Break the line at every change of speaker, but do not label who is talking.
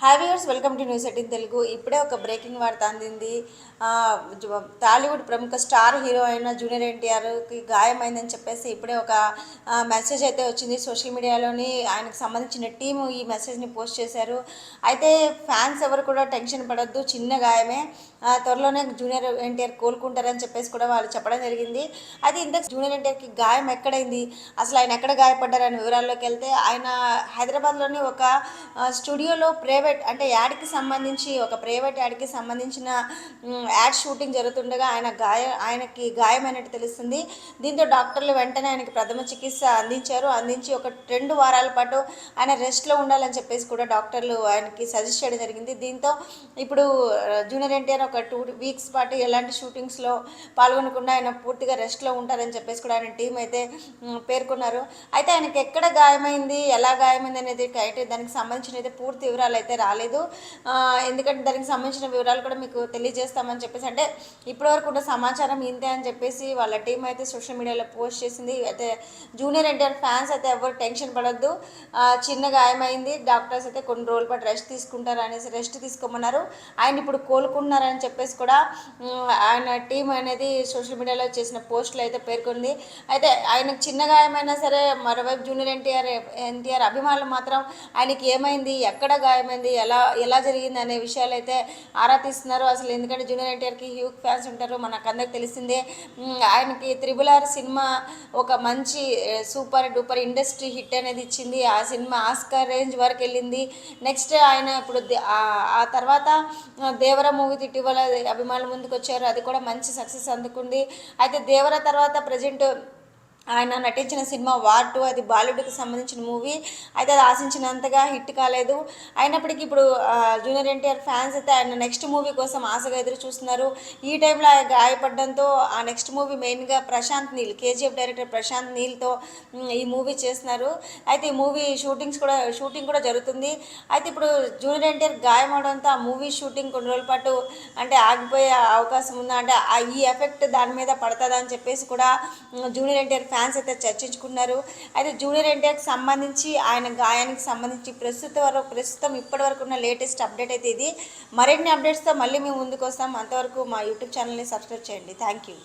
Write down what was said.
హ్యావియర్స్ welcome to News Eighteen Telugu ఇప్పుడే ఒక breaking వార్త అందింది. టాలీవుడ్ ప్రముఖ స్టార్ హీరో అయిన జూనియర్ ఎన్టీఆర్కి గాయమైందని చెప్పేసి ఇప్పుడే ఒక మెసేజ్ అయితే వచ్చింది. సోషల్ మీడియాలోని ఆయనకు సంబంధించిన టీము ఈ మెసేజ్ని పోస్ట్ చేశారు. అయితే ఫ్యాన్స్ ఎవరు కూడా టెన్షన్ పడొద్దు. చిన్న గాయమే. ఆ, త్వరలోనే జూనియర్ ఎన్టీఆర్ కోలుకుంటారని చెప్పేసి కూడా వాళ్ళు చెప్పడం జరిగింది. అయితే ఇంతకు జూనియర్ ఎన్టీఆర్కి గాయం ఎక్కడైంది? అసలు ఆయన ఎక్కడ గాయపడ్డారని వివరాల్లోకి వెళ్తే ఆయన హైదరాబాద్లోని ఒక స్టూడియోలో ప్రైవేట్ అంటే యాడ్కి సంబంధించి ఒక ప్రైవేట్ యాడ్కి సంబంధించిన యాడ్ షూటింగ్ జరుగుతుండగా ఆయన గాయ ఆయనకి గాయమైనట్టు తెలుస్తుంది. దీంతో డాక్టర్లు వెంటనే ఆయనకి ప్రథమ చికిత్స అందించారు. అందించి ఒక రెండు వారాల పాటు ఆయన రెస్ట్లో ఉండాలని చెప్పేసి కూడా డాక్టర్లు ఆయనకి సజెస్ట్ చేయడం జరిగింది. దీంతో ఇప్పుడు జూనియర్ ఎన్టీఆర్ ఒక టూ వీక్స్ పాటు ఎలాంటి షూటింగ్స్లో పాల్గొనకుండా ఆయన పూర్తిగా రెస్ట్లో ఉంటారని చెప్పేసి కూడా ఆయన టీం అయితే పేర్కొన్నారు. అయితే ఆయనకి ఎక్కడ గాయమైంది ఎలా గాయమైంది అనేది అయితే దానికి సంబంధించిన అయితే పూర్తి వివరాలు అయితే రాలేదు. ఎందుకంటే దానికి సంబంధించిన వివరాలు కూడా మీకు తెలియజేస్తామని చెప్పేసి అంటే ఇప్పటివరకు ఉన్న సమాచారం ఇంతే అని చెప్పేసి వాళ్ళ టీం అయితే సోషల్ మీడియాలో పోస్ట్ చేసింది. అయితే జూనియర్ ఎన్టీఆర్ ఫ్యాన్స్ అయితే ఎవరు టెన్షన్ పడొద్దు. చిన్న గాయమైంది. డాక్టర్స్ అయితే కొన్ని రోజుల పాటు రెస్ట్ తీసుకుంటారు అనేసి రెస్ట్ తీసుకోమన్నారు. ఆయన ఇప్పుడు కోలుకుంటున్నారని చెప్పేసి కూడా ఆయన టీం అనేది సోషల్ మీడియాలో చేసిన పోస్టులు అయితే పేర్కొంది. అయితే ఆయనకు చిన్న గాయమైనా సరే మరోవైపు జూనియర్ ఎన్టీఆర్ ఎన్టీఆర్ అభిమానులు మాత్రం ఆయనకి ఏమైంది ఎక్కడ గాయమైంది ఎలా ఎలా జరిగింది అనే విషయాలు అయితే ఆరా తీస్తున్నారు. అసలు ఎందుకంటే జూనియర్ ఎన్టీఆర్కి హ్యూక్ ఫ్యాన్స్ ఉంటారు మనకు అందరికి తెలిసిందే ఆయనకి త్రిబుల్ ఆర్ సినిమా ఒక మంచి సూపర్ డూపర్ ఇండస్ట్రీ హిట్ అనేది ఇచ్చింది. ఆ సినిమా ఆస్కార్ రేంజ్ వరకు వెళ్ళింది. నెక్స్ట్ ఆయన ఇప్పుడు ఆ- తర్వాత దేవర మూవీ ఇటీవల అభిమానుల ముందుకు వచ్చారు అది కూడా మంచి సక్సెస్ అందుకుంది. అయితే దేవర తర్వాత ప్రజెంట్ ఆయన నటించిన సినిమా వార్ టూ అది బాలీవుడ్కి సంబంధించిన మూవీ. అయితే అది ఆశించినంతగా హిట్ కాలేదు. అయినప్పటికీ ఇప్పుడు జూనియర్ ఎన్టీఆర్ ఫ్యాన్స్ అయితే ఆయన నెక్స్ట్ మూవీ కోసం ఆశగా ఎదురు చూస్తున్నారు. ఈ టైంలో ఆయన గాయపడడంతో ఆ నెక్స్ట్ మూవీ మెయిన్గా ప్రశాంత్ నీల్ కేజీఎఫ్ డైరెక్టర్ ప్రశాంత్ నీల్తో ఈ మూవీ చేస్తున్నారు. అయితే ఈ మూవీ షూటింగ్స్ కూడా షూటింగ్ కూడా జరుగుతుంది. అయితే ఇప్పుడు జూనియర్ ఎన్టీఆర్ గాయం అవడంతో ఆ మూవీ షూటింగ్ కొన్ని రోజుల పాటు అంటే ఆగిపోయే అవకాశం ఉందా? అంటే ఆ ఈ ఎఫెక్ట్ దాని మీద పడుతుందా అని చెప్పేసి కూడా జూనియర్ ఎన్టీఆర్ ఫ్యాన్స్ అయితే చర్చించుకున్నారు. అయితే జూనియర్ ఎన్టీఆర్కి సంబంధించి ఆయన గాయానికి సంబంధించి ప్రస్తుత వరకు ప్రస్తుతం ఇప్పటి వరకు ఉన్న లేటెస్ట్ అప్డేట్ అయితే ఇది. మరిన్ని అప్డేట్స్తో మళ్ళీ మేము ముందుకు వస్తాం. అంతవరకు మా యూట్యూబ్ ఛానల్ని సబ్స్క్రైబ్ చేయండి. Thank you